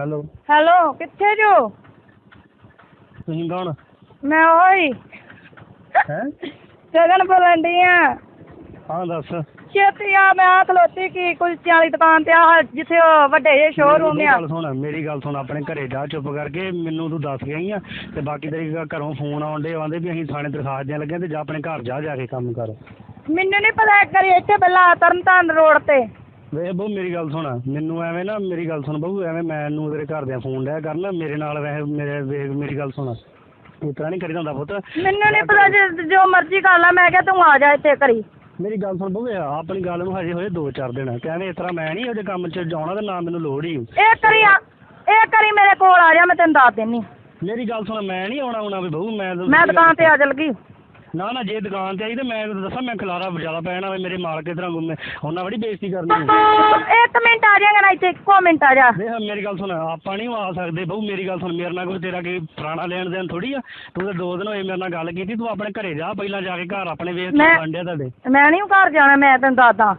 Hello. Hello ਕਿੱਥੇ ਜੋ? ਤੁਸੀਂ ਕੌਣ? ਮੈਂ ਓਏ ਹੈ? ਗਗਨ ਬੋਲਣ ਡਈ ਆ। ਹਾਂ ਦੱਸ। ਛੇਤੀ ਆ ਮੈਂ ਆ ਖਲੋਤੀ ਕੀ ਕੁਲਚਿਆਂ ਵਾਲੀ ਦੁਕਾਨ ਤੇ ਆ ਜਿੱਥੇ ਉਹ ਵੱਡੇ ਜਿਹੇ ਸ਼ੋਰੂਮ ਮੇਰੀ ਆ। ਗੱਲ ਸੁਣ ਮੇਰੀ ਗੱਲ ਸੁਣ ਆਪਣੇ ਘਰੇ ਜਾ ਚੁੱਪ ਕਰਕੇ ਮੈਨੂੰ ਤੂੰ ਦੱਸ ਗਈ ਆ ਤੇ ਬਾਕੀ ਤੇਰੇ ਘ- ਘਰੋਂ ਫੋਨ ਆਉਂਦੇ ਆਂਦੇ ਵੀ ਅਸੀਂ ਥਾਣੇ ਦਰਖਾਸਤ ਦੇਣ ਲੱਗੇ ਆਂ ਤੇ ਜਾ ਆਪਣੇ ਘਰ ਜਾ ਜਾ ਕੇ ਕੰਮ ਕਰ। ਮੈਨੂੰ ਨਹੀਂ ਪਤਾ ਇੱਕ ਵਾਰੀ ਇੱਥੇ ਪਹਿਲਾਂ ਤਰਨਤਾਰਨ ਰੋਡ ਤੇ। ਵੇ ਬਹੁ ਮੇਰੀ ਗੱਲ ਸੁਣ। ਮੈਨੂੰ ਐਵੇਂ ਨਾ ਮੇਰੀ ਗੱਲ ਸੁਣ ਬਹੁ ਐਵੇਂ ਮੈਨੂੰ ਤੇਰੇ ਘਰ ਦੇ ਫੋਨ ਡਿਆ ਕਰਨ ਮੇਰੇ ਨਾਲ ਵੈਸੇ ਮੇਰੇ ਵੇਖ ਮੇਰੀ ਗੱਲ ਸੁਣ। ਇਸ ਤਰ੍ਹਾਂ ਨਹੀਂ ਕਰੀਦਾ ਹੁੰਦਾ ਪੁੱਤ। ਮੈਨੂੰ ਨਹੀਂ ਪਤਾ ਜੇ- ਜੋ ਮਰਜ਼ੀ ਕਰ ਲੈ ਮੈਂ ਕਿਹਾ ਤੂੰ ਆ ਜਾ ਇੱਥੇ ਕਰੀ ਮੇਰੀ ਗੱਲ ਸੁਣ ਬਹੁ ਆਪਣੀ ਗੱਲ ਨੂੰ ਹਜੇ ਹੋਏ 2-4 ਦਿਨ। ਕਹਿੰਦੇ ਇਸ ਤਰ੍ਹਾਂ ਮੈਂ ਨਹੀਂ ਉਹਦੇ ਕੰਮ 'ਚ ਜਾਣਾ ਤੇ ਨਾ ਮੈਨੂੰ ਲੋੜ ਹੀ। ਇਹ ਕਰੀ ਆ ਇਹ ਕਰੀ ਮੇਰੇ ਕੋਲ ਆ ਜਾ ਮੈਂ ਤੈਨੂੰ ਦੱਸ ਦਿੰਨੀ ਮੇਰੀ ਗੱਲ ਸੁਣ ਮੈਂ ਨਹੀਂ ਆਉਣਾ ਆਉਣਾ ਵੀ ਬਹੁ ਮੈਂ ਤਾਂ- ਮੈਂ ਦੁਕਾਨ ਤੇ ਆ ਚਲ ਗਈ। ਨਾ ਨਾ ਜੇ ਦੁਕਾਨ ਤੇ ਆਈ ਤੇ ਮੈਂ ਤੈਨੂੰ ਦੱਸਾਂ ਮੈਂ ਖਲਾਰਾ ਜ਼ਿਆਦਾ ਪੈਣਾ ਵੇ ਮੇਰੇ ਮਾਲਕ ਇਸ ਤਰ੍ਹਾਂ ਗੁੰਮੇ। ਉਹਨਾਂ ਬੜੀ ਬੇਇੱਜ਼ਤੀ ਕਰਨੀ ਹੈ। ਇੱਕ ਮਿੰਟ ਆ ਜਾਏਗਾ ਨਾ ਇੱਥੇ ਇੱਕੋ ਮਿੰਟ ਆ ਜਾ। ਵੇਖ ਮੇਰੀ ਗੱਲ ਸੁਣ ਆਪਾਂ ਨਹੀਂ ਆ ਸਕਦੇ ਬਹੁ ਮੇਰੀ ਗੱਲ ਸੁਣ ਮੇਰੇ ਨਾਲ ਕੋਈ ਤੇਰਾ ਕੀ ਪੁਰਾਣਾ ਲੈਣ ਦੇਣ ਥੋੜੀ ਆ। ਤੂੰ ਤਾਂ ਦੋ ਦਿਨ ਹੋਏ ਮੇਰੇ ਨਾਲ ਗੱਲ ਕੀਤੀ ਤੂੰ ਆਪਣੇ ਘਰੇ ਜਾ ਪਹਿਲਾਂ ਜਾ ਕੇ ਘਰ ਆਪਣੇ ਵੇਖ ਮੈਂ- ਬੰਡਿਆ ਤੁਹਾਡੇ। ਮੈਂ ਨਹੀਂ ਘਰ ਜਾਣਾ ਮੈਂ ਤੈਨੂੰ ਦੱਸਦਾ।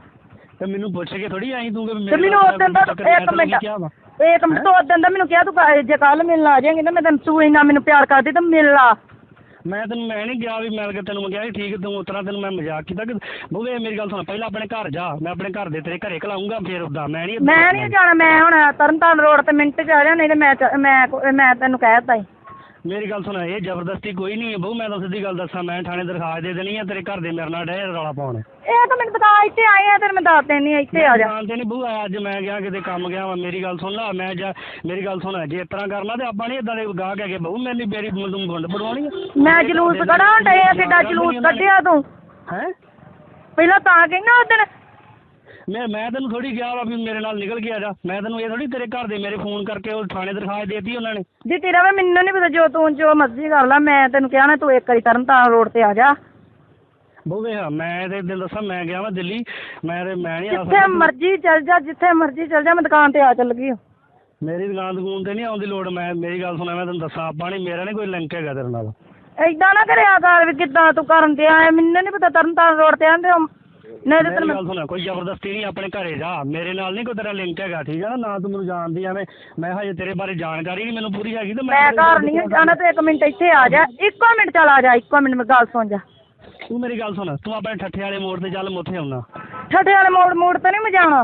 ਤੇ ਮੈਨੂੰ ਪੁੱਛ ਕੇ ਥੋੜੀ ਆਈ ਤੂੰ ਕਿ ਤੇ ਮੇਰੇ ਮੈਨੂੰ ਨਾਲ ਉਦੋਂ ਦਾ ਚੱਕਰ ਮੈਂ ਇੱਕ ਤੈਨੂੰ ਮਿੰਟ ਕਿਹਾ ਵਾ। ਇੱਕ ਮਿੰਟ ਤੋਂ ਉਦੋਂ ਦਾ ਮੈਨੂੰ ਕਿਹਾ ਤੂੰ ਕ- ਜੇ ਕੱਲ ਮਿਲਣ ਆ ਜਾਏਂਗੀ ਨਾ ਮੈਂ ਤੈਨੂੰ ਤੂੰ ਇੰਨਾ ਮੈਨੂੰ ਪਿਆਰ ਕਰਦੀ ਤਾਂ ਮਿਲ ਲਾ। ਮੈਂ ਤੈਨੂੰ, ਮੈਂ ਨਹੀਂ ਗਿਆ ਵੀ ਮਿਲ ਕੇ ਤੈਨੂੰ ਮੈਂ ਕਿਹਾ ਸੀ, ਠੀਕ, ਤੂੰ ਉਤਰਾ ਤੈਨੂੰ ਮੈਂ ਮਜ਼ਾਕ ਕੀਤਾ ਕਿ ਬੂਵੇ ਮੇਰੀ ਗੱਲ ਸੁਣ, ਪਹਿਲਾਂ ਆਪਣੇ ਘਰ ਜਾ, ਮੈਂ ਆਪਣੇ ਘਰ ਦੇ ਤੇਰੇ ਘਰੇ ਘਲਾਉਂਗਾ ਫਿਰ ਉਦਾਂ, ਮੈਂ ਨਹੀਂ ਮੈਂ ਨਹੀਂ ਜਾਣਾ, ਮੈਂ ਹੁਣ ਤਰਨਤਾਰਨ ਰੋਡ ਤੇ ਮਿੰਟ ਚ ਆ ਜਾ, ਨਹੀਂ ਤੇ ਮੈਂ ਚ- ਮੈਂ ਮੈਂ ਤੈਨੂੰ ਕਹਿ ਦਿੱਤਾ ਸੀ। ਮੇਰੀ ਗੱਲ ਸੁਣ ਇਹ ਜ਼ਬਰਦਸਤੀ ਕੋਈ ਨਹੀਂ ਹੈ ਬਹੁ ਮੈਂ ਤਾਂ ਸਿੱਧੀ ਗੱਲ ਦੱਸਾਂ ਮੈਂ ਥਾਣੇ ਦਰਖਾਸਤ ਦੇ ਦੇਣੀ ਆ ਤੇਰੇ ਘਰ ਦੇ ਮੇਰੇ ਨਾਲ ਡੇ ਰੌਲਾ ਪਾਉਣ। ਇਹ ਤਾਂ ਮੈਨੂੰ ਦੁਕਾਨ ਇੱਥੇ ਆਏ ਆ ਤੈਨੂੰ ਮੈਂ ਦੱਸ ਦੇਣੀ ਇੱਥੇ ਆ ਜਾ। ਤੇ ਨਹੀਂ ਬੂ ਅੱਜ ਮੈਂ ਗਿਆ ਕਿਤੇ ਕੰਮ ਗਿਆ ਵਾ ਮੇਰੀ ਗੱਲ ਸੁਣ ਲਾ ਮੈਂ ਜਾ ਮੇਰੀ ਗੱਲ ਸੁਣ ਜੇ ਇਸ ਤਰ੍ਹਾਂ ਕਰਨਾ ਤੇ ਆਪਾਂ ਨਹੀਂ ਇਦਾਂ ਦੇ ਗਾਹ ਕੇ ਬਹੂ ਮੇਰੀ ਮੇਰੀ ਤੂੰ ਗੁੰਡ ਪੜਵਾਉਣੀ ਆ। ਮੈਂ ਜਲੂਸ ਕਢਾਉਣ ਡਏ ਆ ਕਿੱਡਾ ਜਲੂਸ ਕੱਢਿਆ ਤੂੰ। ਹੈ? ਪਹਿਲਾਂ ਤਾਂ ਕਹਿੰਦਾ ਉਦੋਂ ਮੈਂ ਮੈਂ ਤੈਨੂੰ ਥੋੜੀ ਕਿਹਾ ਵਾ ਵੀ ਮੇਰੇ ਨਾਲ ਨਿਕਲ ਕੇ ਆ ਜਾ। ਮੈਂ ਤੈਨੂੰ ਇਹ ਥੋੜੀ ਤੇਰੇ ਘਰ ਦੇ ਮੇਰੇ ਫੋਨ ਕਰਕੇ ਉਹ ਥਾਣੇ ਦਰਖਾਸਤ ਦੇਤੀ ਉਹਨਾਂ ਨੇ। ਜੀ ਤੇਰਾ ਵੇ ਮੈਨੂੰ ਨਹੀਂ ਪਤਾ ਜੋ ਤੂੰ ਜੋ ਮਰਜ਼ੀ ਕਰ ਲੈ ਮੈਂ ਤੈਨੂੰ ਕਿਹਾ ਨਾ ਤੂੰ ਇੱਕ ਵਾਰੀ ਤਰਨਤਾਰਨ ਰੋਡ ਤੇ ਆ ਜਾ। ਬੋਵੇ ਹਾਂ ਮੈਂ ਤੇ ਦਿਲ ਦੱਸਾਂ ਮੈਂ ਗਿਆ ਵਾ ਦਿੱਲੀ। ਮੈਂ ਤੇ ਮੈਂ ਨਹੀਂ ਆ ਜਿੱਥੇ ਸਕਦਾ ਮਰਜ਼ੀ ਚੱਲ ਜਾ ਜਿੱਥੇ ਮਰਜ਼ੀ ਚੱਲ ਜਾ ਮੈਂ ਦੁਕਾਨ ਤੇ ਆ ਚੱਲ ਗਈ ਹਾਂ। ਮੇਰੀ ਦੁਕਾਨ ਦੁਕਾਨ ਤੇ ਨਹੀਂ ਆਉਣ ਦੀ ਲੋੜ ਮੈਂ ਮੇਰੀ ਗੱਲ ਸੁਣਾ ਮੈਂ ਤੈਨੂੰ ਦੱਸਾਂ ਆਪਾਂ ਨਹੀਂ ਮੇਰਾ ਨਹੀਂ ਕੋਈ ਲਿੰਕ ਹੈਗਾ ਤੇਰੇ ਨਾਲ। ਏਦਾਂ ਨਾ ਕਰਿਆ ਕਰ ਵੀ ਕਿੱਦਾਂ ਤੂੰ ਕਰਨ ਤੇ ਆਇਆ ਮੈਨੂੰ ਨਹੀਂ ਪਤਾ ਤਰਨਤਾਰਨ ਰੋਡ ਤੇ ਆਂਦੇ ਮੇਰੀ ਗੱਲ ਸੁਣ ਕੋਈ ਜ਼ਬਰਦਸਤੀ ਨਹੀਂ ਆਪਣੇ ਘਰੇ ਜਾ। ਮੇਰੇ ਨਾਲ ਨਹੀਂ ਕੋਈ ਤੇਰਾ ਲਿੰਕ ਹੈਗਾ ਠੀਕ ਹੈ ਨਾ? ਨਾ ਤੂੰ ਮੈਨੂੰ ਜਾਣਦੀ ਐਵੇਂ। ਮੈਂ ਹਜੇ ਤੇਰੇ ਬਾਰੇ ਜਾਣਕਾਰੀ ਨਹੀਂ ਮੈਨੂੰ ਪੂਰੀ ਹੈਗੀ ਤੇ ਮੈਂ ਘਰ ਨਹੀਂ ਜਾਣਾ ਤੇ ਇੱਕ ਮਿੰਟ ਇੱਥੇ ਆ ਜਾ। ਇੱਕੋ ਮਿੰਟ ਚੱਲ ਆ ਜਾ ਇੱਕੋ ਮਿੰਟ ਮੇਰੀ ਗੱਲ ਸੁਣ ਜਾ। ਤੂੰ ਮੇਰੀ ਗੱਲ ਸੁਣ ਤੂੰ ਆਪਣੇ ਠੱਠੇ ਵਾਲੇ ਮੋੜ ਤੇ ਚੱਲ ਮੈਂ ਉੱਥੇ ਆਉਣਾ। ਠੱਠੇ ਵਾਲੇ ਮੋੜ ਮੋੜ ਤੇ ਨਹੀਂ ਮੈਂ ਜਾਣਾ।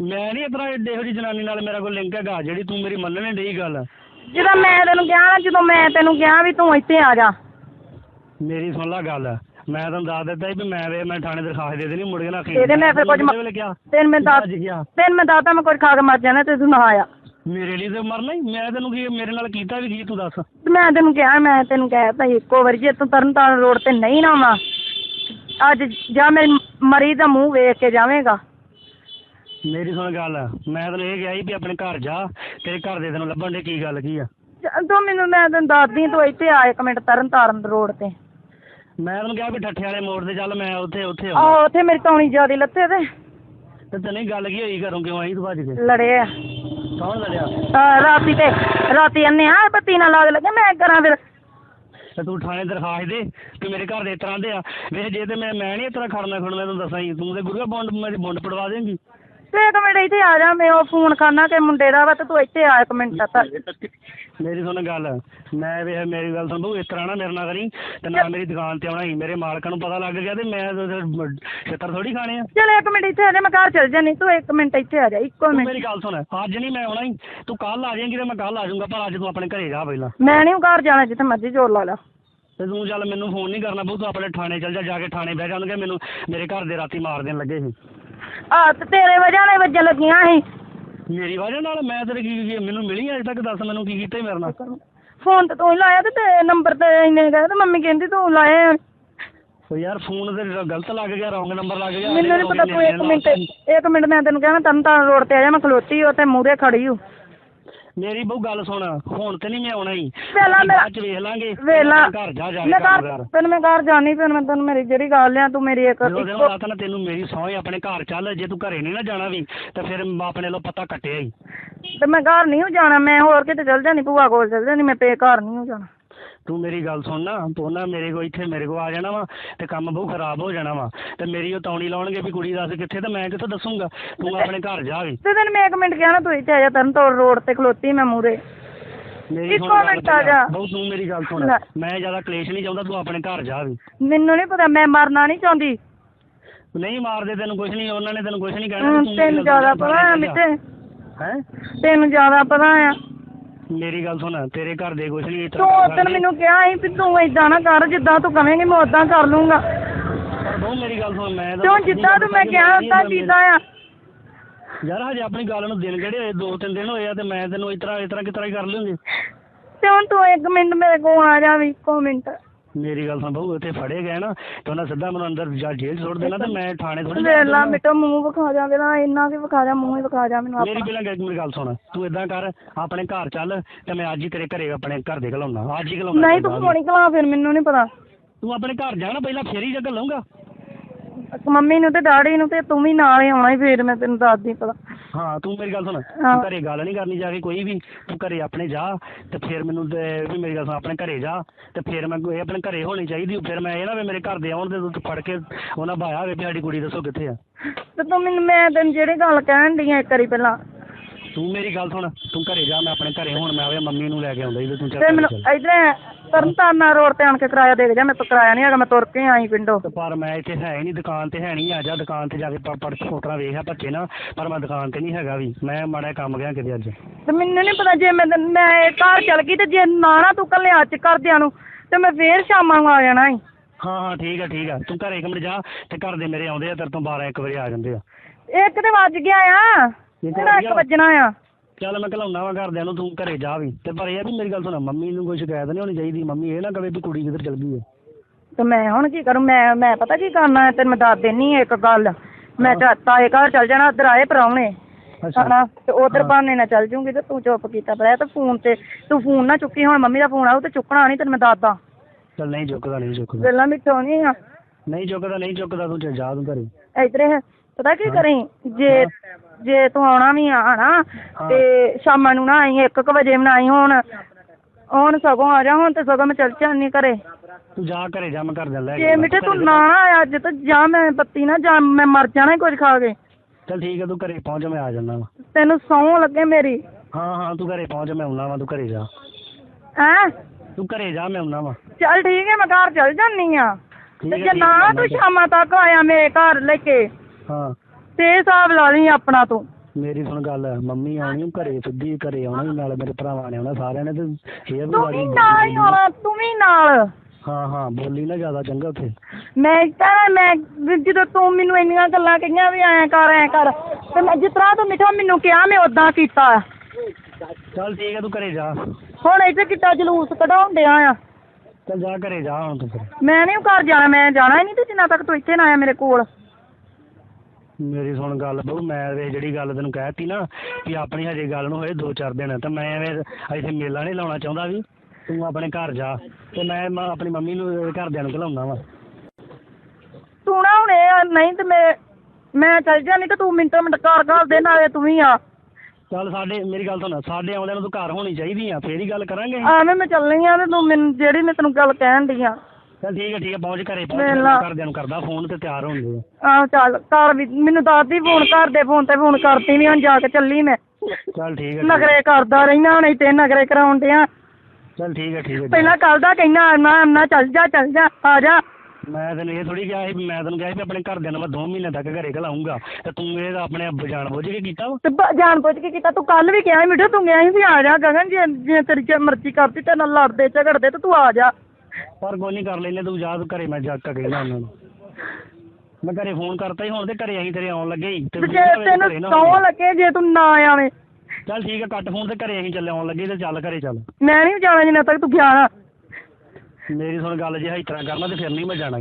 ਮੈਂ ਨਹੀਂ ਇਤਨਾ ਇਹੋ ਜਿਹੀ ਜਨਾਨੀ ਨਾਲ ਮੇਰਾ ਕੋਈ ਲਿੰਕ ਹੈਗਾ ਜਿਹੜੀ ਤੂੰ ਮੇਰੀ ਮੰਨਣੇ ਡਈ ਗੱਲ। ਜਦੋਂ ਮੈਂ ਤੈਨੂੰ ਕਿਹਾ ਨਾ ਜਦੋਂ ਮੈਂ ਤੈਨੂੰ ਕਿਹਾ ਵੀ ਤੂੰ ਇੱਥੇ ਆ ਜਾ। ਮੇਰੀ ਸੁਣ ਲੈ ਗੱਲ। ਮੈਂ ਤੈਨੂੰ ਦੱਸ ਦਿੱਤਾ ਸੀ ਵੀ ਮੈਂ ਵੇ ਮੈਂ ਥਾਣੇ ਦਰਖਾਸਤ ਦੇ ਦੇਣੀ ਮੁੜ ਕੇ ਨਾ ਖੇਡ ਇਹਦੇ ਮੈਂ ਫਿਰ ਕੁਝ ਮ- ਤੈਨੂੰ ਮੈਂ ਦੱਸ ਗਿਆ ਤੈਨੂੰ ਮੈਂ ਦੱਸਦਾ ਮੈਂ ਕੁਝ ਖਾ ਕੇ ਮਰ ਜਾਣਾ ਤੇ ਤੂੰ ਨਾ ਆਇਆ। ਮੇਰੇ ਲਈ ਤੇ ਮਰਨਾ ਹੀ ਮੈਂ ਤੈਨੂੰ ਕੀ ਮੇਰੇ ਨਾਲ ਕੀਤਾ ਵੀ ਕੀ ਤੂੰ ਦੱਸ। ਤੇ ਮੈਂ ਤੈਨੂੰ ਕਿਹਾ ਮੈਂ ਤੈਨੂੰ ਕਹਿ ਤਾ ਇੱਕੋ ਵਾਰੀ ਜੇ ਤੂੰ ਤਰਨਤਾਰਨ ਰੋਡ ਤੇ ਨਹੀਂ ਨਾ ਆਉਣਾ ਅੱਜ ਜਾਂ ਮੇਰੀ ਮਰੀ ਦਾ ਮੂੰਹ ਵੇਖ ਕੇ ਜਾਵੇਂਗਾ। ਮੇਰੀ ਸੁਣ ਗੱਲ ਮੈਂ ਤੈਨੂੰ ਇਹ ਕਿਹਾ ਸੀ ਵੀ ਆਪਣੇ ਘਰ ਜਾ ਤੇਰੇ ਘਰ ਦੇ ਤੈਨੂੰ ਲੱਭਣ ਦੇ ਕੀ ਗੱਲ ਕੀ ਆ? ਚੱਲ ਤੂੰ ਮੈਨੂੰ ਮੈਂ ਤੈਨੂੰ ਦੱਸਦੀ ਤੂੰ ਇੱਥੇ ਆ ਇੱਕ ਮਿੰਟ ਤਰਨਤਾਰਨ ਰੋਡ ਤੇ। ਮੈਂ ਤੈਨੂੰ ਕਿਹਾ ਵੀ ਠੱਠੇ ਵਾਲੇ ਮੋੜ ਤੇ ਚੱਲ ਮੈਂ ਉੱਥੇ ਉੱਥੇ ਆਉਣਾ। ਆਹੋ ਉੱਥੇ ਮੇਰੀ ਤੌਣੀ ਜਿਆਦੀ ਲੱਥੇ ਤੇ। ਤੇ ਤੈਨੂੰ ਗੱਲ ਕੀ ਹੋਈ ਘਰੋਂ ਕਿਉਂ ਆਈ ਤੂੰ ਭੱਜ ਕੇ? ਲੜੇ ਆ ਕੌਣ ਲੜਿਆ? ਅਹ ਰਾਤੀ ਤੇ ਰਾਤੀ ਅੰਨੇ ਆ ਬੱਤੀ ਨਾਲ ਲਾਗ ਲੱਗੇ ਮੈਂ ਕਰਾਂ ਫਿਰ। ਤੇ ਤੂੰ ਥਾਣੇ ਦਰਖਾਸਤ ਦੇ ਕਿ ਮੇਰੇ ਘਰ ਦੇ ਇਸ ਤਰ੍ਹਾਂ ਦੇ ਆ। ਵੇਖ ਜੇ ਤੇ ਮੈਂ ਮੈਂ ਨਹੀਂ ਇਸ ਤਰ੍ਹਾਂ ਖੜਨਾ ਖੜਨਾ ਤੈਨੂੰ ਦੱਸਾਂ ਹੀ। ਤੂੰ ਤੇ ਗੁਰੂਆ ਬੌਂਡ ਮੇਰੀ ਬੌਂਡ ਪੜਵਾ ਦੇਂਗੀ। ਤੇ ਇੱਕ ਮਿੰਟ ਇੱਥੇ ਆ ਜਾ ਮੈਂ ਉਹ ਫੋਨ ਕਰਨਾ ਕਿ ਮੁੰਡੇ ਦਾ ਵਾ ਤੇ ਤੂੰ ਇੱਥੇ ਆ ਇੱਕ ਮਿੰਟ। ਤੱਕ ਮੇਰੀ ਸੁਣ ਗੱਲ ਮੈਂ ਵੇਖ ਮੇਰੀ ਗੱਲ ਸੁਣ ਤੂੰ ਇਸ ਤਰ੍ਹਾਂ ਨਾ ਮੇਰੇ ਨਾਲ ਕਰੀ ਤੇ ਨਾ ਮੇਰੀ ਦੁਕਾਨ ਤੇ ਆਉਣਾ ਹੀ ਮੇਰੇ ਮਾਲਕਾਂ ਨੂੰ ਪਤਾ ਲੱਗ ਗਿਆ ਤੇ ਮੈਂ ਛੇਤਰ ਥੋੜੀ ਖਾਣੇ ਆ। ਚਲ ਇੱਕ ਮਿੰਟ ਇੱਥੇ ਆ ਜਾ ਮੈਂ ਘਰ ਚੱਲ ਜਾਨੀ ਤੂੰ ਇੱਕ ਮਿੰਟ ਇੱਥੇ ਆ ਜਾ ਇੱਕੋ ਤੂੰ ਮਿੰਟ। ਮੇਰੀ ਗੱਲ ਸੁਣ ਅੱਜ ਨਹੀਂ ਮੈਂ ਆਉਣਾ ਹੀ ਤੂੰ ਕੱਲ ਆ ਜਾਏਂਗੀ ਤੇ ਮੈਂ ਕੱਲ ਆ ਜਾਊਂਗਾ ਪਰ ਅੱਜ ਤੂੰ ਆਪਣੇ ਘਰੇ ਜਾ ਪਹਿਲਾਂ। ਮੈਂ ਨਹੀਂ ਘਰ ਜਾਣਾ ਜਿੱਥੇ ਮਰਜ਼ੀ ਜ਼ੋਰ ਲਾ ਲਾ। ਤੇ ਤੂੰ ਚੱਲ ਮੈਨੂੰ ਫੋਨ ਨਹੀਂ ਕਰਨਾ ਬਹੁ ਤੂੰ ਆਪਣੇ ਥਾਣੇ ਚੱਲ ਜਾ ਜਾ ਕੇ ਥਾਣੇ ਬਹਿ ਜਾਣਗੇ ਮੈਨੂੰ ਮੇਰੇ ਘਰ ਦੇ ਰਾਤੀ ਮਾਰ ਦੇਣ ਲੱਗੇ ਸੀ। ਆ ਤੇ ਤੇਰੇ ਵਜ੍ਹਾ ਨਾਲ ਵੱਜਣ ਲੱਗੀਆਂ ਸੀ। ਮੇਰੀ ਵਜ੍ਹਾ ਨਾਲ ਮੈਂ ਤੇਰੇ ਕੀ ਕੀ ਮੈਨੂੰ ਮਿਲੀ ਅਜੇ ਤੱਕ ਦੱਸ ਮੈਨੂੰ ਕੀ ਕੀਤਾ ਮੇਰੇ ਨਾਲ? ਫੋਨ ਤੇ ਤੂੰ ਹੀ ਲਾਇਆ ਤੇ ਤੇ ਨੰਬਰ ਤੇ ਇੰਨੇ ਕਹੇ ਤੇ ਮੰਮੀ ਕਹਿੰਦੀ ਤੂੰ ਲਾਏ ਆ। ਉਹ ਯਾਰ ਫੋਨ ਤੇ ਗਲਤ ਲੱਗ ਗਿਆ ਰੌਂਗ ਨੰਬਰ ਲੱਗ ਗਿਆ ਮੈਨੂੰ ਨਹੀਂ ਪਤਾ ਤੂੰ ਇੱਕ ਮਿੰਟ ਇੱਕ ਮਿੰਟ ਮੈਂ ਤੈਨੂੰ ਕਹਿਣਾ ਤਰਨ ਤਾਰਨ ਰੋਡ ਤੇ ਆ ਜਾ ਮੈਂ ਖਲੋਤੀ ਉੱਥੇ ਮੂਹਰੇ ਖੜੀ ਹੂੰ। ਮੇਰੀ ਬਹੁ ਗੱਲ ਸੁਣ ਹੁਣ ਤੇ ਨਹੀਂ ਮੈਂ ਆਉਣਾ ਹੀ। ਵੇਲਾ ਮੇਰਾ ਚ ਵੇਖ ਲਾਂਗੇ। ਵੇਲਾ ਘਰ ਜਾ ਜਾ ਮੈਂ ਘਰ ਤੈਨੂੰ ਮੈਂ ਘਰ ਜਾਣੀ ਫਿਰ ਮੈਂ ਤੈਨੂੰ ਮੇਰੀ ਜਿਹੜੀ ਗੱਲ ਆ ਤੂੰ ਮੇਰੀ ਇੱਕ ਇੱਕੋ- ਨਾ ਤੈਨੂੰ ਮੇਰੀ ਸਹੁੰ ਆਪਣੇ ਘਰ ਚੱਲ ਜੇ ਤੂੰ ਘਰੇ ਨਹੀਂ ਨਾ ਜਾਣਾ ਵੀ ਤੇ ਫਿਰ ਆਪਣੇ ਲੋ ਪਤਾ ਕੱਟਿਆ ਹੀ। ਤੇ ਮੈਂ ਘਰ ਨਹੀਂ ਜਾਣਾ ਮੈਂ ਹੋਰ ਕਿਤੇ ਚੱਲ ਜਾਣੀ ਭੂਆ ਕੋਲ ਚੱਲ ਜਾਣੀ ਮੈਂ ਪੇ ਘਰ ਨਹੀਂ ਜਾਣਾ। ਤੂੰ ਮੇਰੀ ਗੱਲ ਸੁਣ ਨਾ ਤੂੰ ਨਾ ਮੇਰੇ ਕੋ ਇੱਥੇ ਮੇਰੇ ਕੋ ਆ ਜਾਣਾ ਵਾ ਤੇ ਕੰਮ ਬਹੁਤ ਖਰਾਬ ਹੋ ਜਾਣਾ ਵਾ ਤੇ ਮੇਰੀ ਉਹ ਤੌਣੀ ਲਾਉਣਗੇ ਵੀ ਕੁੜੀ ਦੱਸ ਕਿੱਥੇ ਤੇ ਮੈਂ ਕਿੱਥੋਂ ਦੱਸੂਗਾ ਤੂੰ ਆਪਣੇ ਘਰ ਜਾ ਵੀ। ਤੇ ਤੈਨੂੰ ਮੈਂ ਇੱਕ ਮਿੰਟ ਕਿਹਾ ਨਾ ਤੂੰ ਇੱਥੇ ਆ ਜਾ ਤਰਨ ਤੋੜ ਰੋਡ ਤੇ ਖਲੋਤੀ ਮੈਂ ਮੂਰੇ ਮੇਰੀ ਸੁਣ ਮਿੰਟ ਆ ਜਾ। ਬਹੁਤ ਤੂੰ ਮੇਰੀ ਗੱਲ ਸੁਣ। ਮੈਂ ਜ਼ਿਆਦਾ ਕਲੇਸ਼ ਨਹੀਂ ਚਾਹੁੰਦਾ ਤੂੰ ਆਪਣੇ ਘਰ ਜਾ ਵੀ। ਮੈਨੂੰ ਨਹੀਂ ਪਤਾ ਮੈਂ ਮਰਨਾ ਨਹੀਂ ਚਾਹੁੰਦੀ। ਨਹੀਂ ਮਾਰਦੇ ਤੈਨੂੰ ਕੁਝ ਨਹੀਂ ਉਹਨਾਂ ਨੇ ਤੈਨੂੰ ਕੁਝ ਨਹੀਂ ਕਹਿਣਾ ਤੈਨੂੰ ਜ਼ਿਆਦਾ ਪਤਾ ਆ ਮਿੱਤੇ ਹੈ? ਤੈਨੂੰ ਜ਼ਿਆਦਾ ਪਤਾ ਆ ਮੇਰੀ ਗੱਲ ਸੁਣ ਤੇਰੇ ਘਰ ਦੇ ਕੁਝ ਨਹੀਂ ਤੂੰ ਉਦੋਂ ਮੈਨੂੰ ਕਿਹਾ ਸੀ ਵੀ ਤੂੰ ਏਦਾਂ ਨਾ ਕਰ ਜਿੱਦਾਂ ਤੂੰ ਕਵੇਂਗੀ ਮੈਂ ਉਦਾਂ ਕਰ ਲੂੰਗਾ। ਮੇਰੀ ਗੱਲ ਸੁਣ ਮੈਂ ਤੇ ਜਿੱਦਾਂ ਤੂੰ ਮੈਂ ਕਿਹਾ ਉਦਾਂ ਕੀਤਾ ਆ। ਯਾਰ ਹਜੇ ਆਪਣੀ ਗੱਲ ਨੂੰ ਦਿਨ ਕਿਹੜੇ ਹੋਏ? ਦੋ ਤਿੰਨ ਦਿਨ ਹੋਏ ਆ ਤੇ ਮੈਂ ਤੈਨੂੰ ਇਸ ਤਰ੍ਹਾਂ ਇਸ ਤਰ੍ਹਾਂ ਕਿਸ ਤਰ੍ਹਾਂ ਹੀ ਕਰ ਲੂੰਗੀ ਤੇ ਹੁਣ ਤੂੰ ਇੱਕ ਮਿੰਟ ਮੇਰੇ ਕੋਲ ਆ ਜਾ ਵੀ ਇੱਕੋ ਮਿੰਟ। ਮੇਰੀ ਗੱਲ ਸੁਣ ਬਹੂ ਇੱਥੇ ਫੜੇ ਗਏ ਨਾ ਤੇ ਉਹਨਾਂ ਸਿੱਧਾ ਮੈਨੂੰ ਅੰਦਰ ਜਾਂ ਜੇਲ੍ਹ ਸੁੱਟ ਦੇਣਾ ਤੇ ਮੈਂ ਥਾਣੇ ਥੋੜੀ ਵੇਖ ਲਾ ਮਿੱਟੋ ਮੂੰਹ ਵਿਖਾ ਜਾ ਵੇਲਾ ਇੰਨਾ ਕਿ ਵਿਖਾ ਜਾ ਮੂੰਹ ਹੀ ਵਿਖਾ ਜਾ ਮੈਨੂੰ ਮੇਰੀ ਪਹਿਲਾਂ ਗੱਲ ਮੇਰੀ ਗੱਲ ਸੁਣ ਤੂੰ ਇਦਾਂ ਕਰ ਆਪਣੇ ਘਰ ਚੱਲ ਤੇ ਮੈਂ ਅੱਜ ਹੀ ਤੇਰੇ ਘਰੇ ਆਪਣੇ ਘਰ ਦੇ ਘਲਾਉਣਾ ਅੱਜ ਹੀ ਘਲਾਉਣਾ ਨਹੀਂ ਤੂੰ ਕੋਣੀ ਕਲਾ ਫਿਰ ਮੈਨੂੰ ਨਹੀਂ ਪਤਾ। ਤੂੰ ਆਪਣੇ ਘਰ ਜਾਣਾ ਪਹਿਲਾਂ ਫੇਰ ਹੀ ਜਗ ਲਊਂਗਾ। ਮੰਮੀ ਨੂੰ ਤੇ ਡੈਡੀ ਨੂੰ ਤੇ ਤੂੰ ਵੀ ਨਾਲ ਹੀ ਆਉਣਾ ਹੀ ਫੇਰ ਮੈਂ ਤੈਨੂੰ ਦੱਸਦੀ ਪਤਾ। ਹਾਂ ਤੂੰ ਮੇਰੀ ਗੱਲ ਸੁਣ। ਤੂੰ ਘਰੇ ਗੱਲ ਨਹੀਂ ਕਰਨੀ ਜਾ ਕੇ ਕੋਈ ਵੀ। ਤੂੰ ਘਰੇ ਆਪਣੇ ਜਾ ਤੇ ਫਿਰ ਮੈਨੂੰ ਤੇ ਵੀ ਮੇਰੀ ਗੱਲ ਸੁਣ ਆਪਣੇ ਘਰੇ ਜਾ ਤੇ ਫਿਰ ਮੈਂ ਇਹ ਆਪਣੇ ਘਰੇ ਹੋਣੀ ਚਾਹੀਦੀ। ਫਿਰ ਮੈਂ ਇਹ ਨਾ ਵੀ ਮੇਰੇ ਘਰ ਦੇ ਆਉਣ ਤੇ ਤੂੰ ਫੜ ਕੇ ਉਹਨਾਂ ਭਾਇਆ ਹੋਵੇ ਵੀ ਸਾਡੀ ਕੁੜੀ ਦੱਸੋ ਕਿੱਥੇ ਆ। ਤੇ ਤੂੰ ਮੈਨੂੰ ਮੈਂ ਤੈਨੂੰ ਜਿਹੜੀ ਗੱਲ ਕਹਿਣ ਦੀ ਆ ਇੱਕ ਵਾਰੀ ਪਹਿਲਾਂ। ਤੂੰ ਮੇਰੀ ਗੱਲ ਸੁਣ ਤੂੰ ਘਰੇ ਜਾ ਮੈਂ ਆਪਣੇ ਘਰੇ ਹੁਣ ਮੈਂ ਆਵੇ ਮੰਮੀ ਨੂੰ ਲੈ ਕੇ ਆਉਂਦਾ ਜੀ ਤੂੰ ਚੱਲ ਤੇ ਮੈਨੂੰ। ਇਧਰ ਤਰਨਤਾਰਨਾ ਰੋਡ ਤੇ ਆਣ ਕੇ ਕਿਰਾਇਆ ਦੇ ਕੇ ਜਾ ਮੈਂ ਤੋਂ ਕਿਰਾਇਆ ਨਹੀਂ ਹੈਗਾ ਮੈਂ ਤੁਰ ਕੇ ਆਈ ਪਿੰਡੋਂ। ਤੇ ਪਰ ਮੈਂ ਇੱਥੇ ਹੈ ਨਹੀਂ ਦੁਕਾਨ ਤੇ ਹੈ ਨਹੀਂ ਆ ਜਾ ਦੁਕਾਨ ਤੇ ਜਾ ਕੇ ਪੜ ਫੋਟੋਆਂ ਵੇਖਿਆ ਬੱਚੇ ਨਾ ਪਰ ਮੈਂ ਦੁਕਾਨ ਤੇ ਨਹੀਂ ਹੈਗਾ ਵੀ ਮੈਂ ਮਾੜਾ ਕੰਮ ਗਿਆ ਕਿਤੇ ਅੱਜ। ਤੇ ਮੈਨੂੰ ਨਹੀਂ ਪਤਾ ਜੇ ਮੈਂ ਤੈਨੂੰ- ਮੈਂ ਘਰ ਚਲ ਗਈ ਤੇ ਜੇ ਨਾ ਨਾ ਤੂੰ ਕੱਲਿਆ ਚ ਕਰਦਿਆਂ ਨੂੰ ਤੇ ਮੈਂ ਫੇਰ ਸ਼ਾਮਾਂ ਨੂੰ ਆ ਜਾਣਾ ਈ। ਹਾਂ ਹਾਂ ਠੀਕ ਆ ਠੀਕ ਆ। ਤੂੰ ਘਰੇ ਇੱਕ ਮਿੰਟ ਜਾ ਤੇ ਘਰ ਦੇ ਮੇਰੇ ਆਉਂਦੇ ਆ ਤੇਰੇ ਤੋਂ 12 1 ਵਜੇ ਆ ਜਾਂਦੇ ਆ। ਇੱਕ ਤੇ ਵੱਜ ਗਿਆ ਆ ਇੱਕ ਕਿਹੜਾ? ਵੱਜਣਾ ਆ। ਚੱਲ ਮੈਂ ਘਲਾਉਣਾ ਵਾ ਘਰਦਿਆਂ ਨੂੰ ਤੂੰ ਘਰੇ ਜਾ ਵੀ। ਤੇ ਪਰ ਇਹ ਆ ਵੀ ਮੇਰੀ ਗੱਲ ਸੁਣ ਮੰਮੀ ਨੂੰ ਕੋਈ ਸ਼ਿਕਾਇਤ ਨਹੀਂ ਹੋਣੀ ਚਾਹੀਦੀ। ਮੰਮੀ ਇਹ ਨਾ ਕਵੇ ਵੀ ਕੁੜੀ ਕਿੱਧਰ ਚਲ ਗਈ ਹੈ ਤੇ ਮੈਂ ਹੁਣ ਕੀ ਕਰੂੰ? ਮੈਂ ਮੈਂ ਪਤਾ ਕੀ ਕਰਨਾ ਹੈ? ਤੈਨੂੰ ਮੈਂ ਦੱਸ ਦੇਣੀ ਇੱਕ ਗੱਲ। ਮੈਂ ਤਾਂ ਤਾਏ ਘਰ ਚਲ ਜਾਣਾ ਉੱਧਰ ਆਏ ਪਰਾਉਣੇ ਹਨਾ? ਤੇ ਉਧਰ ਬਹਾਨੇ ਨਾਲ ਚੱਲ ਜੂੰਗੀ ਤੇ ਤੂੰ ਚੁੱਪ ਕੀਤਾ ਪਿਆ ਤੇ ਫੋਨ ਤੇ ਤੂੰ ਫੋਨ ਨਾ ਚੁੱਕੀ ਹੁਣ ਮੰਮੀ ਦਾ ਫੋਨ ਆਊ ਤੇ ਚੁੱਕਣਾ ਨਹੀਂ ਤੈਨੂੰ ਮੈਂ ਦੱਸਦਾ। ਚੱਲ ਨਹੀਂ ਚੁੱਕਦਾ ਨਹੀਂ ਚੁੱਕਦਾ। ਗੱਲਾਂ ਮਿੱਠੋ ਨਹੀਂ ਆ। ਨਹੀਂ ਚੁੱਕਦਾ ਨਹੀਂ ਚੁੱਕਦਾ ਤੂੰ ਚੱਲ ਜਾ ਤੂੰ ਘਰੇ। ਇਧਰ ਪਤਾ ਕੀ ਕਰੀ? ਜੇ ਜੇ ਤੂੰ ਆਉਣਾ ਵੀ ਆ ਨਾ ਤੇ ਸ਼ਾਮਾਂ ਨੂੰ ਨਾ ਆਈ 1 ਵਜੇ ਨਾ ਆਈ ਹੁਣ। ਹੁਣ ਸਗੋਂ ਆ ਜਾ ਹੁਣ ਤੇ ਸਗੋਂ ਮੈਂ ਚੱਲ ਜਾਂਦੀ ਘਰੇ। ਤੂੰ ਜਾ ਘਰੇ ਜਾ ਮੈਂ ਘਰਦਿਆਂ ਲੈ ਕੇ ਜੇ ਮਿੱਠੇ ਤੂੰ ਨਾ ਆਇਆ ਅੱਜ ਤਾਂ ਜਾਂ ਮੈਂ ਬੱਤੀ ਨਾ ਜਾਂ ਮੈਂ ਮਰ ਜਾਣਾ ਕੁਝ ਖਾ ਕੇ। ਚੱਲ ਠੀਕ ਆ ਤੂੰ ਘਰੇ ਪਹੁੰਚ ਮੈਂ ਆ ਜਾਣਾ ਵਾ। ਤੈਨੂੰ ਸੌਂ ਲੱਗੇ ਮੇਰੀ। ਹਾਂ ਹਾਂ ਤੂੰ ਘਰੇ ਪਹੁੰਚ ਮੈਂ ਆਉਣਾ ਵਾ ਤੂੰ ਘਰੇ ਜਾ। ਹੈਂ? ਤੂੰ ਘਰੇ ਜਾ ਮੈਂ ਆਉਣਾ ਵਾ। ਚੱਲ ਠੀਕ ਹੈ ਮੈਂ ਘਰ ਚੱਲ ਜਾਨੀ ਆ ਤੇ ਹੈ, ਜੇ ਨਾ ਹੈ, ਤੂੰ ਸ਼ਾਮਾਂ ਤੱਕ ਆਇਆ ਮੇਰੇ ਘਰ ਲੈ ਕੇ। ਹਾਂ। ਤੇ ਇਹ ਹਿਸਾਬ ਲਾ ਲਈ ਆਪਣਾ ਤੂੰ। ਮੇਰੀ ਸੁਣ ਗੱਲ ਮੰਮੀ ਆਉਣੀ ਘਰੇ ਸਿੱਧੀ ਘਰੇ ਆਉਣਾ ਨਾਲ ਮੇਰੇ ਭਰਾਵਾਂ ਨੇ ਆਉਣਾ ਸਾਰਿਆਂ ਨੇ ਤੇ ਵੀ ਤੂੰ ਵੀ ਨਾਲ ਹੀ ਆਉਣਾ ਤੂੰ ਵੀ ਨਾਲ। ਹਾਂ ਹਾਂ ਬੋਲੀ ਨਾ ਜ਼ਿਆਦਾ ਚੰਗਾ ਉੱਥੇ। ਮੈਂ ਤਾਂ ਮੈਂ ਜਦੋਂ ਤੂੰ ਮੈਨੂੰ ਇੰਨੀਆਂ ਗੱਲਾਂ ਕਹੀਆਂ ਵੀ ਐਂ ਕਰ ਐਂ ਕਰ ਤੇ ਮੈਂ ਜਿਸ ਤਰ੍ਹਾਂ ਤੂੰ ਮਿੱਠਾ ਮੈਨੂੰ ਕਿਹਾ ਮੈਂ ਉਦਾਂ ਕੀਤਾ। ਚੱਲ ਠੀਕ ਆ ਤੂੰ ਘਰੇ ਜਾ। ਹੁਣ ਇੱਥੇ ਕਿੱਦਾਂ ਜਲੂਸ ਕਢਾਉਣ ਡਿਆ ਆ? ਚੱਲ ਜਾ ਘਰੇ ਜਾ ਹੁਣ ਤੂੰ ਫਿਰ। ਮੈਂ ਨਹੀਂ ਘਰ ਜਾਣਾ ਮੈਂ ਜਾਣਾ ਹੀ ਨਹੀਂ ਤੇ ਜਿੰਨਾ ਤੱਕ ਤੂੰ ਇੱਥੇ ਨਾ ਆਇਆ ਮੇਰੇ ਕੋਲ। ਮੇਰੀ ਸੁਣ ਗੱਲ ਬਹੁ ਮੈਂ ਵੇ ਜਿਹੜੀ ਗੱਲ ਤੈਨੂੰ ਕਹਿਤੀ ਨਾ ਕਿ ਆਪਣੀ ਹਜੇ ਗੱਲ ਨੂੰ ਹੋਏ ਦੋ ਚਾਰ ਦਿਨ ਤਾਂ ਮੈਂ ਐਵੇਂ ਇੱਥੇ ਮੇਲਾ ਨਹੀਂ ਲਾਉਣਾ ਚਾਹੁੰਦਾ ਵੀ ਤੂੰ ਆਪਣੇ ਘਰ ਜਾ ਤੇ ਮੈਂ ਮ- ਆਪਣੀ ਮੰਮੀ ਨੂੰ ਘਰਦਿਆਂ ਨੂੰ ਘਲਾਉਣਾ ਵਾ। ਤੂੰ ਨਾ ਹੁਣ ਇਹ ਨਹੀਂ ਤੇ ਮੈਂ ਮੈਂ ਚੱਲ ਜਾਣੀ ਤੇ ਤੂੰ ਮਿੰਟੋ ਮਿੰਟ ਘਰ ਘਰ ਦੇ ਨਾਲੇ ਤੂੰ ਵੀ ਆ। ਚੱਲ ਸਾਡੇ ਮੇਰੀ ਗੱਲ ਸੁਣ ਸਾਡੇ ਆਉਂਦਿਆਂ ਨੂੰ ਤੂੰ ਘਰ ਹੋਣੀ ਚਾਹੀਦੀ ਆ ਫੇਰ ਹੀ ਗੱਲ ਕਰਾਂਗੇ। ਐਵੇਂ ਮੈਂ ਚੱਲਣੀ ਆ ਤੇ ਤੂੰ ਮੈਨੂੰ ਜਿਹੜੀ ਮੈਂ ਤੈਨੂੰ ਗੱਲ ਕਹਿਣ ਡਈ ਆ। ਚੱਲ ਠੀਕ ਹੈ ਠੀਕ ਹੈ ਪਹੁੰਚ ਘਰੇ ਪਹੁੰਚ ਮੇਲਾ। ਮੈਂ ਘਰਦਿਆਂ ਨੂੰ ਕਰਦਾ ਫੋਨ ਤੇ ਤਿਆਰ ਹੋਣਗੇ ਆਹ ਚੱਲ ਘਰ ਵੀ ਮੈਨੂੰ ਦੱਸਦੀ ਫੋਨ ਘਰ ਦੇ ਫੋਨ ਤੇ ਫੋਨ ਕਰਤੀ ਵੀ ਹੁਣ ਜਾ ਕੇ ਚੱਲੀ ਮੈਂ। ਚੱਲ ਠੀਕ ਹੈ। ਨਖਰੇ ਕਰਦਾ ਰਹਿਣਾ ਨਹੀਂ ਤੇ ਨਖਰੇ ਕਰਾਉਣ ਡਿਆ। ਚੱਲ ਠੀਕ ਹੈ ਠੀਕ ਹੈ ਪਹਿਲਾਂ ਕੱਲ ਦਾ ਕਹਿਣਾ ਨਾ ਨਾ ਚੱਲ ਜਾ ਚੱਲ ਜਾ ਆ ਜਾ। ਮੈਂ ਤੈਨੂੰ ਇਹ ਥੋੜੀ ਕਿਹਾ ਸੀ ਵੀ ਮੈਂ ਤੈਨੂੰ ਕਿਹਾ ਸੀ ਵੀ ਆਪਣੇ ਘਰਦਿਆਂ ਨੂੰ ਮੈਂ ਦੋ ਮਹੀਨੇ ਤੱਕ ਘਰੇ ਘਲਾਉਂਗਾ ਤੇ ਤੂੰ ਇਹ ਆਪਣੇ ਆਪ ਜਾਣ ਬੁੱਝ ਕੇ ਕੀਤਾ ਵਾ? ਤੇ ਬ- ਜਾਣ ਬੁੱਝ ਕੇ ਕੀਤਾ ਤੂੰ ਕੱਲ ਵੀ ਕਿਹਾ ਸੀ ਮਿੱਠੂ ਤੂੰ ਗਿਆ ਸੀ ਵੀ ਆ ਜਾ ਗਗਨ ਜੇ ਜੇ ਤੇਰੀ ਜੇ ਮਰਜ਼ੀ ਕਰਦੀ ਤੇ ਨਾਲ ਲੜਦੇ ਝਗੜਦੇ ਤੇ ਤੂੰ ਆ ਜਾ। ਪਰ ਕੋਈ ਨਹੀਂ ਕਰ ਲੈਨੇ ਤੂੰ ਜਾ ਤੂੰ ਘਰੇ ਮੈਂ ਜਾ ਕੇ ਕਹਿਣਾ ਉਹਨਾਂ ਨੂੰ। ਮੈਂ ਘਰੇ ਫੋਨ ਕਰਤਾ ਹੀ ਹੁਣ ਤੇ ਘਰੇ ਅਸੀਂ ਤੇਰੇ ਆਉਣ ਲੱਗੇ ਤੇ ਤੂੰ ਜੇ ਤੈਨੂੰ ਸੌ ਲੱਗੇ ਜੇ ਤੂੰ ਨਾ ਆਵੇਂ। ਚੱਲ ਠੀਕ ਹੈ ਕੱਟ ਫੋਨ ਤੇ ਘਰੇ ਅਸੀਂ ਚੱਲੇ ਆਉਣ ਲੱਗੇ ਤੇ ਚੱਲ ਘਰੇ ਚੱਲ। ਮੈਂ ਨਹੀਂ ਜਾਣਾ ਜਿੰਨਾ ਤੱਕ ਤੂੰ ਗਿਆ ਨਾ ਮੇਰੀ ਸੁਣ ਗੱਲ ਜੇ ਇਸ ਤਰ੍ਹਾਂ ਕਰਨਾ ਤੇ ਫਿਰ ਨਹੀਂ ਮੈਂ ਜਾਣਾ।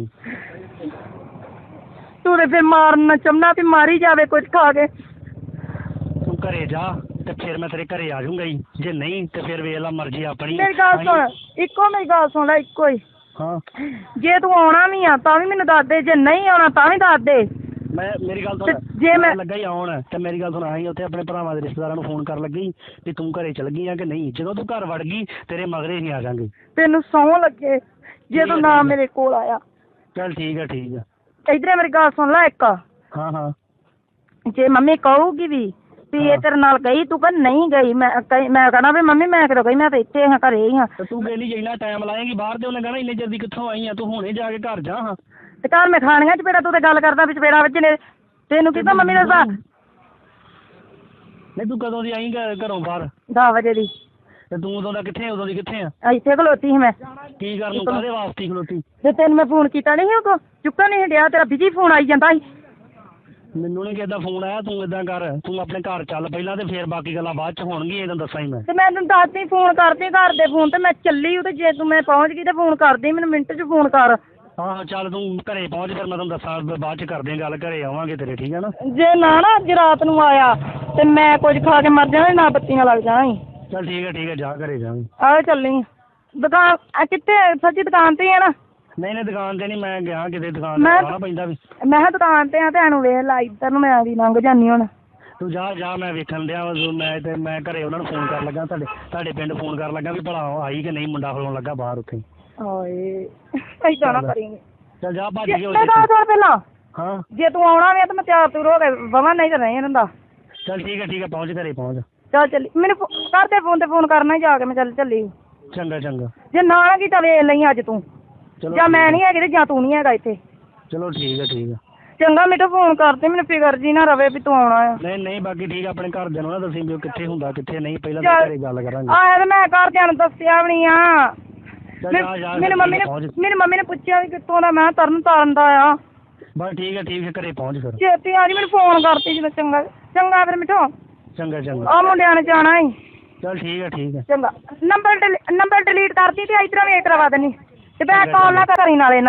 ਤੂੰ ਤੇ ਫਿਰ ਮਾਰਨ ਚਮਨਾ ਵੀ ਮਾਰੀ ਜਾਵੇ ਕੁਝ ਖਾ ਕੇ। ਤੂੰ ਘਰੇ ਜਾ। ਤੇ ਫਿਰ ਮੈਂ ਤੇਰੇ ਘਰੇ ਆ ਜਾਊਂਗਾ ਹੀ ਜੇ ਨਹੀਂ ਤੇ ਫਿਰ ਵੇਖ ਲਾ ਮਰਜ਼ੀ ਆਪਣੀ ਮੇਰੀ ਗੱਲ ਸੁਣ ਇੱਕੋ ਮੇਰੀ ਗੱਲ ਸੁਣ ਲੈ ਇੱਕੋ ਹੀ। ਹਾਂ। ਜੇ ਤੂੰ ਆਉਣਾ ਵੀ ਆ ਤਾਂ ਵੀ ਮੈਨੂੰ ਦੱਸ ਦੇ। ਜੇ ਨਹੀਂ ਆਉਣਾ ਤਾਂ ਵੀ ਦੱਸ ਦੇ। ਮੈਂ ਮੇਰੀ ਗੱਲ ਸੁਣ ਜੇ ਮੈਂ- ਲੱਗਾ ਹੀ ਆਉਣ ਤੇ ਮੇਰੀ ਗੱਲ ਸੁਣ ਆਹੀਂ ਉੱਥੇ ਆਪਣੇ ਭਰਾਵਾਂ ਦੇ ਰਿਸ਼ਤੇਦਾਰਾਂ ਨੂੰ ਫੋਨ ਕਰਨ ਲੱਗੀ ਵੀ ਤੂੰ ਘਰੇ ਚਲ ਗਈ ਆ ਕਿ ਨਹੀਂ? ਜਦੋਂ ਤੂੰ ਘਰ ਵੜ ਗਈ ਤੇਰੇ ਮਗਰੇ ਹੀ ਆ ਜਾਾਂਗੇ। ਤੈਨੂੰ ਸੌਂ ਲੱਗੇ ਜੇ ਤੂੰ ਨਾ ਮੇਰੇ ਕੋਲ ਆਇਆ। ਚੱਲ ਠੀਕ ਆ ਠੀਕ ਆ। ਇਧਰੇ ਮੇਰੀ ਗੱਲ ਸੁਣ ਲੈ ਇੱਕ। ਹਾਂ ਹਾਂ। ਜੇ ਮੰਮੀ ਕਹੂਗੀ ਵੀ ਵੀ ਇਹ ਤੇਰੇ ਨਾਲ ਗਈ ਤੂੰ ਕਹ ਨਹੀਂ ਗਈ ਮੈਂ ਕਹੀ- ਮੈਂ ਕਹਣਾ ਵੀ ਮੰਮੀ ਮੈਂ ਕਿਦੋਂ ਗਈ ਮੈਂ ਤਾਂ ਇੱਥੇ ਹਾਂ ਘਰੇ ਹੀ ਹਾਂ। ਤੇ ਤੂੰ ਬੇਲੀ ਜਿੰਨਾ ਟਾਈਮ ਲਾਏਂਗੀ ਬਾਹਰ ਤੇ ਉਹਨੇ ਕਹਣਾ ਇੰਨੇ ਜਲਦੀ ਕਿੱਥੋਂ ਆਈ ਆ ਤੂੰ ਹੁਣੇ ਜਾ ਕੇ ਘਰ ਜਾ ਹਾਂ। ਤੇ ਘਰ ਮੈਂ ਖਾਣੀਆਂ ਚਪੇੜਾ ਤੂੰ ਤੇ ਗੱਲ ਕਰਦਾ ਵੀ ਚਪੇੜਾ ਵੱਜਣੇ ਤੈਨੂੰ ਕਿਤਾ ਮੰਮੀ ਦੱਸਾ ਨਹੀਂ ਤੂੰ ਕਦੋਂ ਦੀ ਆਈ ਘ- ਘਰੋਂ ਬਾਹਰ? 10 ਵਜੇ ਦੀ। ਤੇ ਤੂੰ ਉਦੋਂ ਦਾ ਕਿੱਥੇ ਉਦੋਂ ਦੀ ਕਿੱਥੇ ਆ? ਇੱਥੇ ਖਲੋਤੀ ਸੀ ਮੈਂ। ਕੀ ਕਰਨ ਨੂੰ ਕਾਹਦੇ ਵਾਸਤੇ ਖਲੋਤੀ? ਤੇ ਤੈਨੂੰ ਮੈਂ ਫੋਨ ਕੀਤਾ ਨਹੀਂ ਉਹ ਚੁੱਕਾ ਨਹੀਂ ਡਿਆ ਤੇਰਾ ਬਿਜ਼ੀ ਫੋਨ ਆਈ ਜਾਂਦਾ ਸੀ। ਮੈਨੂੰ ਨਹੀਂ ਕਿਹਦਾ ਫੋਨ ਆਇਆ ਤੂੰ ਇਦਾਂ ਕਰ ਤੂੰ ਆਪਣੇ ਘਰ ਚੱਲ ਪਹਿਲਾਂ ਤੇ ਫੇਰ ਬਾਕੀ ਗੱਲਾਂ ਬਾਅਦ ਚ ਹੋਣਗੀਆਂ ਇਹ ਤਾਂ ਦੱਸਾਂ ਹੀ ਮੈਂ। ਤੇ ਮੈਂ ਤੈਨੂੰ ਦੱਸਦੀ ਫੋਨ ਕਰਦੀ ਘਰ ਦੇ ਫੋਨ ਤੇ ਮੈਂ ਚੱਲੀ ਉਹ ਤੇ ਜੇ ਤੂੰ ਮੈਂ ਪਹੁੰਚ ਗਈ ਤੇ ਫੋਨ ਕਰਦੀ ਮੈਨੂੰ ਮਿੰਟ 'ਚ ਫੋਨ ਕਰ। ਹਾਂ ਚੱਲ ਤੂੰ ਘਰੇ ਪਹੁੰਚ ਫਿਰ ਮੈਂ ਤੈਨੂੰ ਦੱਸਾਂ ਬਾਅਦ ਚ ਕਰਦੇ ਆਂ ਗੱਲ ਘਰੇ ਆਵਾਂਗੇ ਤੇਰੇ ਠੀਕ ਹੈ ਨਾ? ਜੇ ਨਾ ਨਾ ਅੱਜ ਰਾਤ ਨੂੰ ਆਇਆ ਤੇ ਮੈਂ ਕੁਝ ਖਾ ਕੇ ਮਰ ਜਾਣਾ ਨਾ ਬੱਤੀਆਂ ਲੱਗ ਜਾਣਾ ਸੀ ਚੱਲ ਠੀਕ ਹੈ ਠੀਕ ਹੈ ਜਾ ਘਰੇ ਜਾਵਾਂਗੇ ਆਹ ਚੱਲੀ। ਦੁਕਾਨ ਆ ਕਿੱਥੇ ਸੱਚੀ ਦੁਕਾਨ ਤੇ ਹੀ ਆ ਨਾ? ਨਹੀਂ ਨਹੀਂ ਦੁਕਾਨ ਤੇ ਨਹੀਂ ਮੈਂ ਗਿਆ ਕਿਤੇ ਦੁਕਾਨ ਤੇ ਮੈਂ- ਪੈਂਦਾ ਵੀ। ਮੈਂ ਕਿਹਾ ਦੁਕਾਨ ਤੇ ਆ ਤੇ ਇਹਨੂੰ ਵੇਖ ਲਾ ਇੱਧਰ ਨੂੰ ਮੈਂ ਵੀ ਲੰਘ ਜਾਨੀ ਹੁਣ। ਤੂੰ ਜਾ ਜਾ ਮੈਂ ਵੇਖਣ ਡਿਆ ਵਾ ਜੋ ਮੈਂ ਤੇ ਮੈਂ ਘਰੇ ਉਹਨਾਂ ਨੂੰ ਫੋਨ ਕਰਨ ਲੱਗਾ ਤੁਹਾਡੇ ਤੁਹਾਡੇ ਪਿੰਡ ਫੋਨ ਕਰਨ ਲੱਗਾ ਵੀ ਭਲਾ ਉਹ ਆਈ ਕਿ ਨਹੀਂ ਮੁੰਡਾ ਖਲੋਣ ਲੱਗਾ ਬਾਹਰ ਉੱਥੇ। ਓਏ ਏਦਾਂ ਨਾ ਕਰੀਂ। ਚੱਲ ਜਾ ਭੱਜ ਜੇ ਕੇ ਮੈਂ ਗੱਲ ਸੁਣ ਪਹਿਲਾਂ। ਹਾਂ। ਜੇ ਤੂੰ ਆਉਣਾ ਵੀ ਤਾਂ ਮੈਂ ਤਿਆਰ ਤੁਰ ਹੋ ਕੇ ਬਵਾਂ ਨਹੀਂ ਤਾਂ ਨਹੀਂ ਰਹਿੰਦਾ ਚੱਲ ਠੀਕ ਹੈ ਠੀਕ ਹੈ ਪਹੁੰਚ ਘਰੇ ਪਹੁੰਚ। ਚੱਲ ਚੱਲੀ। ਮੈਨੂੰ ਫੋ- ਤੇ ਫੋਨ ਤੇ ਫੋਨ ਕਰਨਾ ਹੀ ਜਾ ਕੇ ਮੈਂ ਚੱਲ ਚੱਲੀ। ਚੰਗਾ ਚੰਗਾ। ਜੇ ਨਾ ਕੀ ਤਾਂ ਵੇਖ ਲਈ ਅੱਜ ਤੂੰ। ਜਾਂ ਮੈਂ ਨਹੀਂ ਹੈਗੀ ਤੇ ਜਾਂ ਤੂੰ ਨਹੀਂ ਹੈਗਾ ਇੱਥੇ। ਚਲੋ ਠੀਕ ਹੈ ਠੀਕ ਹੈ ਚੰਗਾ ਮੈਨੂੰ ਫੋਨ ਕਰਤੇ ਮੈਨੂੰ ਫਿਕਰ ਜੀ ਨਾ ਰਵੇ ਵੀ ਤੂੰ ਆਉਣਾ ਆ। ਨਹੀਂ ਨਹੀਂ ਬਾਕੀ ਠੀਕ ਆ, ਆਪਣੇ ਘਰ ਦੇ ਨੂੰ ਨਾ ਦੱਸੀ ਵੀ ਉਹ ਕਿੱਥੇ ਹੁੰਦਾ ਕਿੱਥੇ ਨਹੀਂ ਪਹਿਲਾਂ ਚੱਲ। ਤਾਂ ਘਰੇ ਗੱਲ ਕਰਾਂਗੇ। ਆਇਆ ਤੇ ਮੈਂ ਘਰਦਿਆਂ ਨੂੰ ਦੱਸਿਆ ਵੀ ਨਹੀਂ ਆ। ਚੱਲ ਜਾ ਜਾ ਮੈਨੂੰ ਮੰਮੀ ਨੇ ਪਹੁੰਚ। ਮੈਨੂੰ ਮੰਮੀ ਨੇ ਪੁੱਛਿਆ ਵੀ ਕਿੱਥੋਂ ਦਾ ਮੈਂ ਤਰਨ ਤਾਰਨ ਦਾ ਆ। ਬਸ ਠੀਕ ਹੈ ਠੀਕ ਹੈ ਘਰੇ ਪਹੁੰਚ ਫਿਰ। ਛੇਤੀ ਆ ਜੀ ਮੈਨੂੰ ਫੋਨ ਕਰਤੀ ਜਦੋਂ ਚੰਗਾ ਚੰਗਾ ਫਿਰ ਮਿੱਠੋ। ਚੰਗਾ ਚੰਗਾ। ਆ ਮੁੰਡਿਆਂ ਨੇ ਜਾਣਾ ਈ। ਚੱਲ ਠੀਕ ਹੈ ਠੀਕ ਹੈ ਚੰਗਾ। ਨੰਬਰ ਡਿਲੀ- ਨੰਬਰ ਡਿਲੀਟ ਕਰਤੀ ਤੇ ਇਤਰਾ ਵੀ ਕਰਵਾ ਦੇਣੀ। ਤੇ ਮੈਂ ਕਾਲ ਨਾ ਕਰੀ ਨਾਲੇ ਨਾ